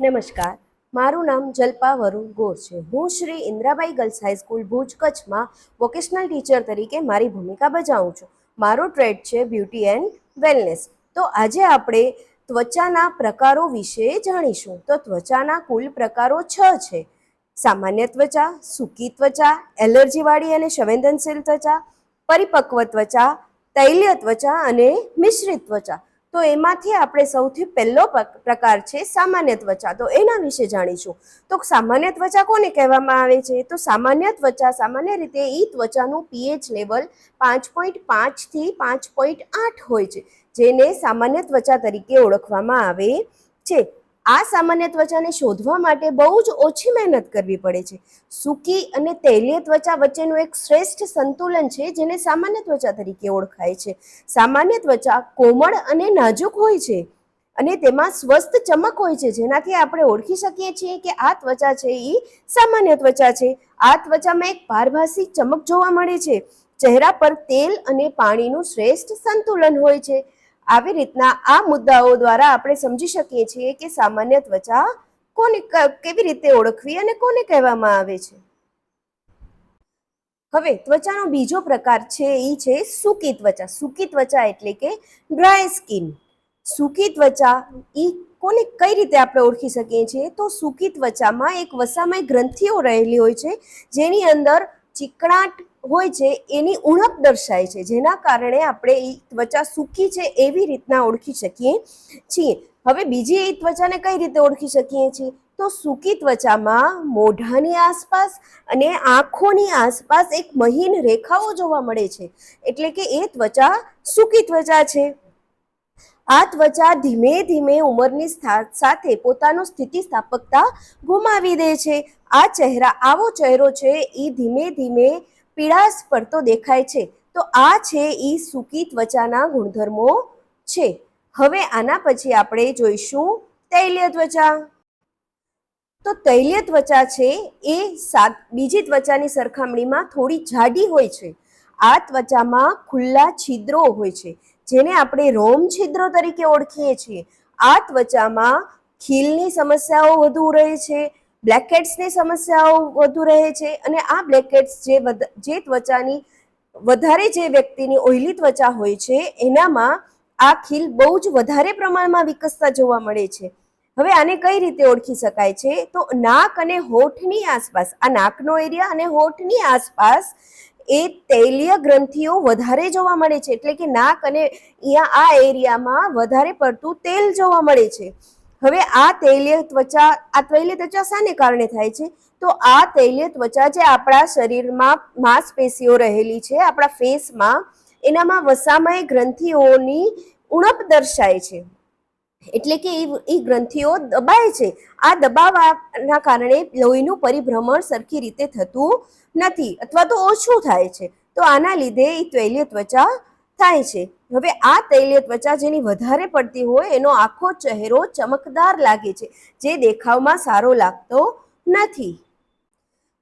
નમસ્કાર. મારું નામ જલ્પા વરુણ ગોર છે. હું Shri Indrabai girls high school Bhuj કચ્છમાં વોકેશનલ ટીચર તરીકે મારી ભૂમિકા બજાવું છું. મારો ટ્રેડ છે બ્યુટી એન્ડ વેલનેસ તો આજે આપણે ત્વચાના પ્રકારો વિશે જાણીશું. તો ત્વચાના કુલ પ્રકારો છ છે. સામાન્ય ત્વચા, સૂકી ત્વચા, એલર્જીવાળી અને સંવેદનશીલ ત્વચા, પરિપક્વ ત્વચા તૈલ્ય ત્વચા અને મિશ્રિત ત્વચા. તો એમાંથી આપણે સૌથી પહેલો પ્રકાર છે સામાન્ય ત્વચા તો એના વિશે જાણીશું. તો સામાન્ય ત્વચા કોને કહેવામાં આવે છે? તો સામાન્ય ત્વચા સામાન્ય રીતે એ ત્વચાનું પીએચ લેવલ પાંચ પોઈન્ટ પાંચથી પાંચ પોઈન્ટ આઠ હોય છે, જેને સામાન્ય ત્વચા તરીકે ઓળખવામાં આવે છે. આ સામાન્ય ત્વચાને શોધવા માટે બહુ જ ઓછી મહેનત કરવી પડે છે. સૂકી અને તૈલીય ત્વચા વચ્ચેનું એક શ્રેષ્ઠ સંતુલન છે, જેને સામાન્ય ત્વચા તરીકે ઓળખાય છે. સામાન્ય ત્વચા કોમળ અને નાજુક હોય છે અને તેમાં સ્વસ્થ ચમક હોય છે, જેનાથી આપણે ઓળખી શકીએ છીએ કે આ ત્વચા છે એ સામાન્ય ત્વચા છે. આ ત્વચામાં એક પારભાસી ચમક જોવા મળે છે. ચહેરા પર તેલ અને પાણીનું શ્રેષ્ઠ સંતુલન હોય છે. આવી રીતના આ મુદ્દાઓ દ્વારા આપણે સમજી શકીએ છીએ કે સામાન્ય ત્વચા કોને કેવી રીતે ઓળખવી અને કોને કહેવામાં આવે છે. હવે ત્વચાનો બીજો પ્રકાર છે એ છે સૂકી ત્વચા. સૂકી ત્વચા એટલે કે ડ્રાય સ્કિન. સૂકી ત્વચા એ કોને કઈ રીતે આપણે ઓળખી શકીએ છીએ? તો સૂકી ત્વચામાં એક વસામય ગ્રંથિઓ રહેલી હોય છે જેની અંદર ચીકણાટ હોય છે, એની ઉણપ દર્શાય છે. જેના કારણે આપણે એ ત્વચા સૂકી છે એવી રીતના ઓળખી શકીએ છીએ. હવે બીજી એ ત્વચાને કઈ રીતે ઓળખી શકીએ છીએ? તો સૂકી ત્વચામાં મોઢાની આસપાસ અને આંખોની આસપાસ એક મહીન રેખાઓ જોવા મળે છે. એટલે કે એ ત્વચા સૂકી ત્વચા છે. આ ત્વચા ધીમે ધીમે ઉંમરની સ્થા- પોતાનું સ્થિતિસ્થાપકતા ગુમાવી દે છે. આ ચહેરા, આવો ચહેરો છે એ ધીમે ધીમે પીળાશ પડતો દેખાય છે. તો આ છે એ સૂકી ત્વચાના ગુણધર્મો છે. હવે આના પછી આપણે જોઈશું તૈલ્ય ત્વચા. તો તૈલ્ય ત્વચા છે એ સાત બીજી ત્વચાની સરખામણીમાં થોડી જાડી હોય છે. આ ત્વચામાં ખુલ્લા છિદ્રો હોય છે, જેને આપણે રોમ છિદ્રો તરીકે ઓળખીએ છીએ. આ ત્વચામાં ખીલની સમસ્યાઓ વધુ રહે છે બ્લેકહેડ્સની સમસ્યાઓ વધુ રહે છે અને આ બ્લેકહેડ્સ જે જે ત્વચાની વધારે જે વ્યક્તિની ઓઇલી ત્વચા હોય છે, એનામાં આ ખીલ બહુ જ વધારે પ્રમાણમાં વિકસતા જોવા મળે છે. હવે આને કઈ રીતે ઓળખી શકાય છે? તો નાક અને હોઠની આસપાસ, આ નાકનો એરિયા અને હોઠની આસપાસ એ તૈલીય ગ્રંથિઓ વધારે જોવા મળે છે. એટલે કે નાક અને અહીંયા આ એરિયામાં વધારે પડતું તેલ જોવા મળે છે. હવે આ તૈલીય ત્વચા, આ તૈલીય ત્વચા શાને કારણે થાય છે? તો આ તૈલીય ત્વચા જે આપણા શરીરમાં માંસપેશીઓ રહેલી છે, આપણા ફેસમાં, એનામાં વસામય ગ્રંથિઓની ઉણપ દર્શાય છે. એટલે કે એ ગ્રંથિઓ દબાય છે. આ દબાવવાના કારણે લોહીનું પરિભ્રમણ સરખી રીતે થતું નથી અથવા તો ઓછું થાય છે. તો આના લીધે એ તૈલીય ત્વચા થાય છે. હવે આ તૈલીય ત્વચા જેની વધારે પડતી હોય એનો આખો ચહેરો ચમકદાર લાગે છે, જે દેખાવમાં સારો લાગતો નથી.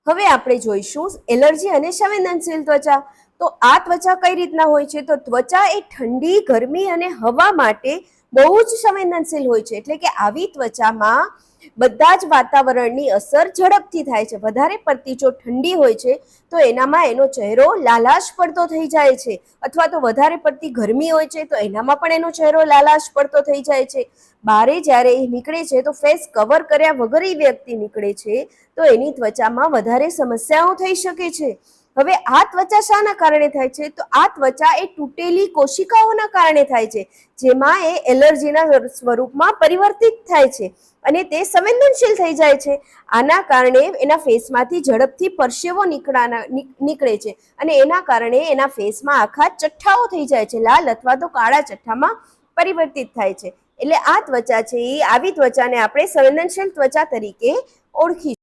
હવે આપણે જોઈશું એલર્જી અને સંવેદનશીલ ત્વચા. તો આ ત્વચા કઈ રીતના હોય છે? તો ત્વચા એ ઠંડી, ગરમી અને હવા માટે બહુ જ સંવેદનશીલ હોય છે. એટલે કે આવી ત્વચામાં બધા જ વાતાવરણની અસર ઝડપથી થાય છે. વધારે પડતી જો ઠંડી હોય છે, તો એનામાં એનો ચહેરો લાલાશ પડતો થઈ જાય છે. અથવા તો વધારે પડતી ગરમી હોય છે, તો એનામાં પણ એનો ચહેરો લાલાશ પડતો થઈ જાય છે. બારે જ્યારે એ નીકળે છે, તો ફેસ કવર કર્યા વગર એ વ્યક્તિ નીકળે છે, તો એની ત્વચામાં વધારે સમસ્યાઓ થઈ શકે છે. હવે આ ત્વચા શાના કારણે થાય છે? તો આ ત્વચા એ તૂટેલી કોશિકાઓના કારણે થાય છે, જેમાં એ એલર્જીના સ્વરૂપમાં પરિવર્તિત થાય છે અને તે સંવેદનશીલ થઈ જાય છે. આના કારણે એના ફેસમાંથી ઝડપથી પરસેવો નીકળાના નીકળે છે અને એના કારણે એના ફેસમાં આખા ચઠ્ઠાઓ થઈ જાય છે, લાલ અથવા તો કાળા ચઠ્ઠામાં પરિવર્તિત થાય છે. એટલે આ ત્વચા છે એ, આવી ત્વચાને આપણે સંવેદનશીલ ત્વચા તરીકે ઓળખી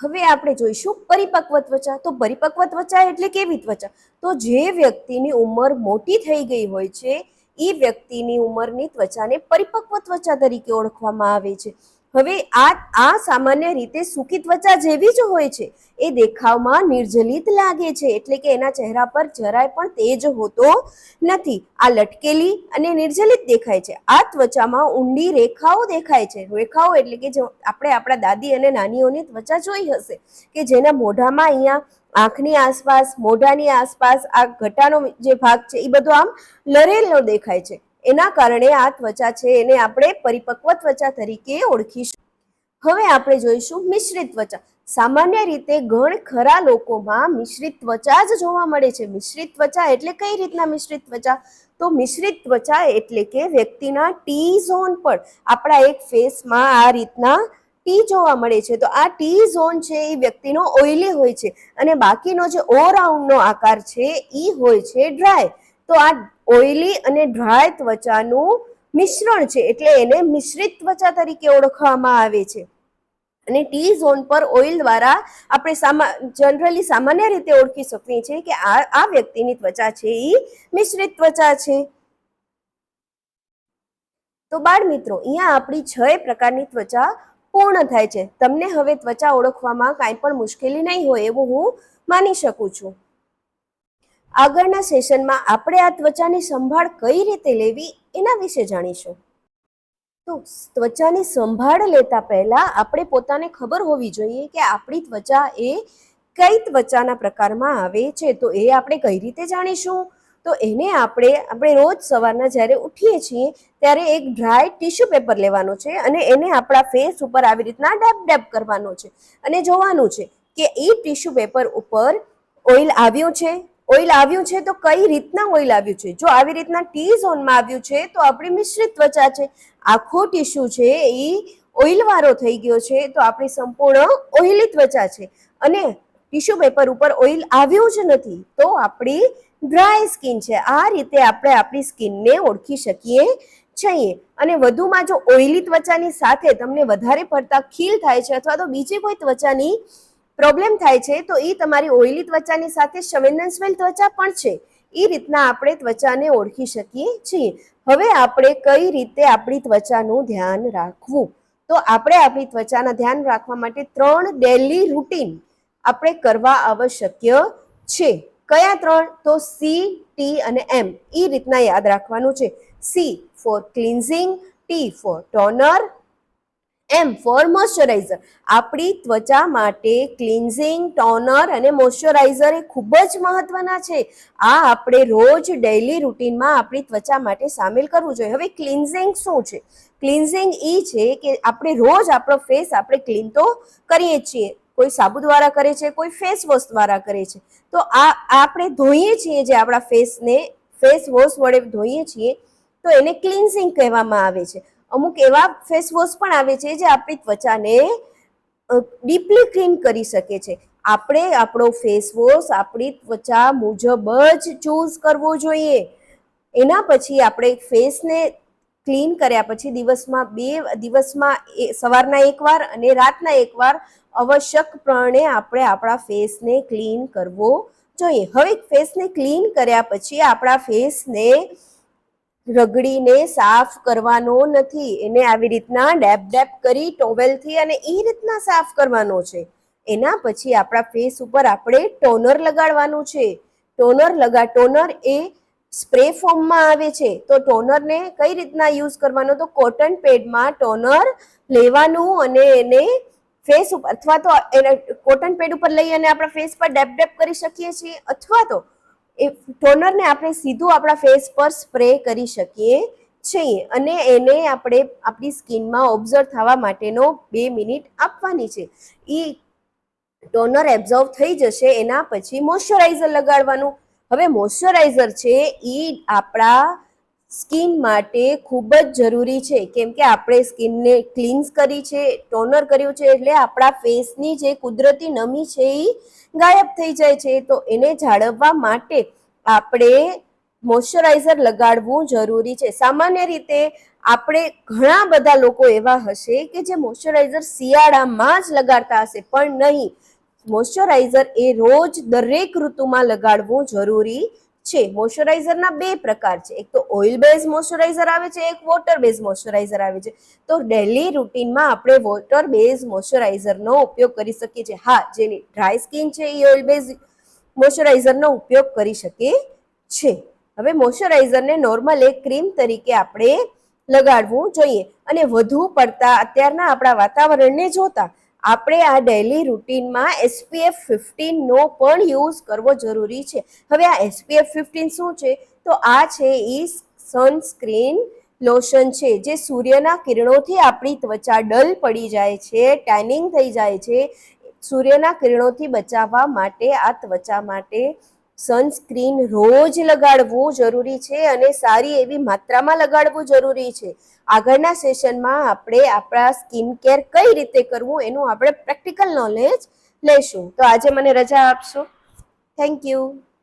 હવે આપણે જોઈશું પરિપક્વ ત્વચા. તો પરિપક્વ ત્વચા એટલે કેવી ત્વચા? તો જે વ્યક્તિની ઉંમર મોટી થઈ ગઈ હોય છે એ વ્યક્તિની ઉંમરની ત્વચાને પરિપક્વ ત્વચા તરીકે ઓળખવામાં આવે છે. હવે આ આ સામાન્ય રીતે સૂકી ત્વચા જેવી જ હોય છે. એ દેખાવમાં નિર્જલિત લાગે છે, એટલે કે એના ચહેરા પર જરાય પણ તેજ હોતો નથી. આ લટકેલી અને નિર્જલિત દેખાય છે. આ ત્વચામાં ઊંડી રેખાઓ દેખાય છે. રેખાઓ એટલે કે આપણે આપણા દાદી અને નાનીઓની ત્વચા જોઈ હશે કે જેના મોઢામાં અહીંયા આંખની આસપાસ, મોઢાની આસપાસ, આ ઘટાનો જે ભાગ છે, એ બધો આમ લરેલો દેખાય છે. એના કારણે આ ત્વચા છે એને આપણે પરિપક્વ ત્વચા તરીકે ઓળખીશું. હવે આપણે જોઈશું મિશ્રિત ત્વચા. સામાન્ય રીતે ઘણ ખરા લોકોમાં મિશ્રિત ત્વચા જ જોવા મળે છે. મિશ્રિત ત્વચા એટલે કઈ રીતના મિશ્રિત ત્વચા? તો મિશ્રિત ત્વચા એટલે કે વ્યક્તિના ટી ઝોન પર આપણા એક ફેસમાં આ રીતના ટી જોવા મળે છે. તો આ ટી ઝોન છે એ વ્યક્તિનો ઓઇલી હોય છે અને બાકીનો જે ઓરાઉન્ડનો આકાર છે એ હોય છે ડ્રાય તો આ ઓઇલી અને ડ્રાય ત્વચાનું મિશ્રણ છે, એટલે એને મિશ્રિત ત્વચા તરીકે ઓળખવામાં આવે છે. અને ટી ઝોન પર ઓઇલ દ્વારા આપણે સામા, જનરલી સામાન્ય રીતે ઓળખી શકીએ છીએ કે આ આ વ્યક્તિની ત્વચા છે એ મિશ્રિત ત્વચા છે. તો બાળ મિત્રો અહીંયા આપણી છ પ્રકારની ત્વચા પૂર્ણ થાય છે. તમને હવે ત્વચા ઓળખવામાં કાંઈ પણ મુશ્કેલી નહીં હોય એવું હું માની શકું છું. આગળના સેશનમાં આપણે આ ત્વચાની સંભાળ કઈ રીતે લેવી એના વિશે જાણીશું. તો ત્વચાની સંભાળ લેતા પહેલા આપણે પોતાને ખબર હોવી જોઈએ કે આપણી ત્વચા એ કઈ ત્વચાના પ્રકારમાં આવે છે, તો એ આપણે કઈ રીતે જાણીશું? તો એને આપણે આપણે રોજ સવારના જ્યારે ઉઠીએ છીએ, ત્યારે એક ડ્રાય ટીશ્યુ પેપર લેવાનો છે અને એને આપણા ફેસ ઉપર આવી રીતના ડેબ ડેબ કરવાનો છે. અને જોવાનું છે કે એ ટીશ્યુ પેપર ઉપર ઓઇલ આવ્યું છે? ઓઇલ આવ્યું છે તો કઈ રીતના ઓઇલ આવ્યું છે? જો આવી રીતના ટી ઝોનમાં આવ્યું છે તો આપણી મિશ્રિત ત્વચા છે. આખો ટીશ્યુ છે એ ઓઇલ વાળો થઈ ગયો છે તો આપણી સંપૂર્ણ ઓઇલી ત્વચા છે. અને ટીશ્યુ પેપર ઉપર ઓઇલ આવ્યું જ નથી તો આપણી ડ્રાય સ્કિન છે. આ રીતે આપણે આપણી સ્કિનને ઓળખી શકીએ છીએ. અને વધુમાં જો ઓઇલી ત્વચાની સાથે તમને વધારે પડતા ખીલ થાય છે અથવા તો બીજી કોઈ ત્વચાની પ્રોબ્લેમ થાય છે, તો એ તમારી ઓઇલી ત્વચાની સાથે સંવેદનશીલ ત્વચા પણ છે. એ રીતના આપણે ત્વચાને ઓળખી શકીએ છીએ. હવે આપણે કઈ રીતે આપણી ત્વચાનું ધ્યાન રાખવું? તો આપણે આપણી ત્વચાના ધ્યાન રાખવા માટે ત્રણ ડેલી રૂટીન આપણે કરવા આવશ્યક છે. કયા ત્રણ? તો સી ટી અને એમ એ રીતના યાદ રાખવાનું છે. C for cleansing T for toner M for moisturiser આપણી ત્વચા માટે ક્લિન્ઝિંગ ટોનર અને મોઇશ્ચરાઇઝર એ ખૂબ જ મહત્વના છે. આ આપણે રોજ ડેઇલી રૂટીનમાં આપણી ત્વચા માટે સામેલ કરવું જોઈએ. હવે ક્લિન્ઝિંગ શું છે? ક્લિન્ઝિંગ એ છે કે આપણે રોજ આપણો ફેસ આપણે ક્લીન તો કરીએ છીએ. કોઈ સાબુ દ્વારા કરે છે, કોઈ ફેસ વોશ દ્વારા કરે છે. તો આ આપણે ધોઈએ છીએ જે આપણા ફેસને ફેસ વોશ વડે ધોઈએ છીએ, તો એને ક્લિન્ઝિંગ કહેવામાં આવે છે. અમુક એવા ફેસ વોશ પણ આવે છે જે આપણી ત્વચાને ડીપલી ક્લીન કરી શકે છે. આપણે આપણો ફેસ વોશ આપણી ત્વચા મુજબ જ ચૂઝ કરવો જોઈએ. એના પછી આપણે ફેસને ક્લીન કર્યા પછી દિવસમાં બે, દિવસમાં સવારના એકવાર અને રાતના એકવાર આવશ્યકપણે આપણે આપણા ફેસને ક્લીન કરવો જોઈએ. હવે ફેસને ક્લીન કર્યા પછી આપણા ફેસને રગડીને સાફ કરવાનો નથી. એને આવી રીતના ડેબ ડેબ કરી ટોવેલથી અને એ રીતના સાફ કરવાનો છે. એના પછી આપણા ફેસ ઉપર આપણે ટોનર લગાડવાનું છે. ટોનર લગા, ટોનર એ સ્પ્રે ફોર્મમાં આવે છે. તો ટોનરને કઈ રીતના યુઝ કરવાનો? તો કોટન પેડમાં ટોનર લેવાનું અને એને ફેસ ઉપર અથવા તો એને કોટન પેડ ઉપર લઈ અને આપણા ફેસ પર ડેબ ડેબ કરી શકીએ છીએ. અથવા તો એ ટોનરને આપણે સીધું આપણા ફેસ પર સ્પ્રે કરી શકીએ છીએ અને એને આપણે આપણી સ્કિનમાં ઓબ્ઝર્વ થવા માટેનો બે મિનિટ આપવાની છે. એ ટોનર એબ્ઝોર્વ થઈ જશે, એના પછી મોઇશ્ચરાઇઝર લગાડવાનું. હવે મોઇશ્ચરાઇઝર છે એ આપણા સ્કિન માટે ખૂબ જ જરૂરી છે. કેમ કે આપણે સ્કિનને ક્લીન્સ કરી છે, ટોનર કર્યું છે, એટલે આપણા ફેસની જે કુદરતી નમી છે એ ગાયબ થઈ જાય છે. તો એને જાળવવા માટે આપણે મોઇશ્ચરાઇઝર લગાડવું જરૂરી છે. સામાન્ય રીતે આપણે ઘણા બધા લોકો એવા હશે કે જે મોઇશ્ચરાઇઝર શિયાળામાં જ લગાડતા હશે, પણ નહીં. મોઇશ્ચરાઇઝર એ રોજ દરેક ઋતુમાં લગાડવું જરૂરી છે મોઇશ્ચરાઇઝરના બે પ્રકાર છે. એક તો ઓઇલ બેઝ મોઇશ્ચરાઇઝર આવે છે, એક વોટર બેઝ મોઇશ્ચરાઇઝર આવે છે. તો ડેલી રૂટીનમાં આપણે વોટર બેઝ મોઇશ્ચરાઇઝરનો ઉપયોગ કરી શકીએ છીએ. હા, જેની ડ્રાય સ્કિન છે, એ ઓઇલ બેઝ મોઇશ્ચરાઇઝરનો ઉપયોગ કરી શકીએ છે હવે મોઇશ્ચરાઇઝરને નોર્મલ એક ક્રીમ તરીકે આપણે લગાડવું જોઈએ. અને વધુ પડતા અત્યારના આપણા વાતાવરણને જોતા આપણે આ ડેલી રૂટીનમાં એસપીએફ ફિફ્ટીનનો પણ યુઝ કરવો જરૂરી છે. હવે આ એસપીએફ ફિફ્ટીન શું છે? તો આ છે એ સનસ્ક્રીન લોશન છે, જે સૂર્યના કિરણોથી આપણી ત્વચા ડલ પડી જાય છે ટેનિંગ થઈ જાય છે. સૂર્યના કિરણોથી બચાવવા માટે, આ ત્વચા માટે સનસ્ક્રીન રોજ લગાડવું જરૂરી છે અને સારી એવી માત્રામાં લગાડવું જરૂરી છે. આગળના સેશનમાં આપણે આપણા સ્કિન કેર કઈ રીતે કરવું એનું આપણે પ્રેક્ટિકલ નોલેજ લેશું. તો આજે મને રજા આપશો. Thank you.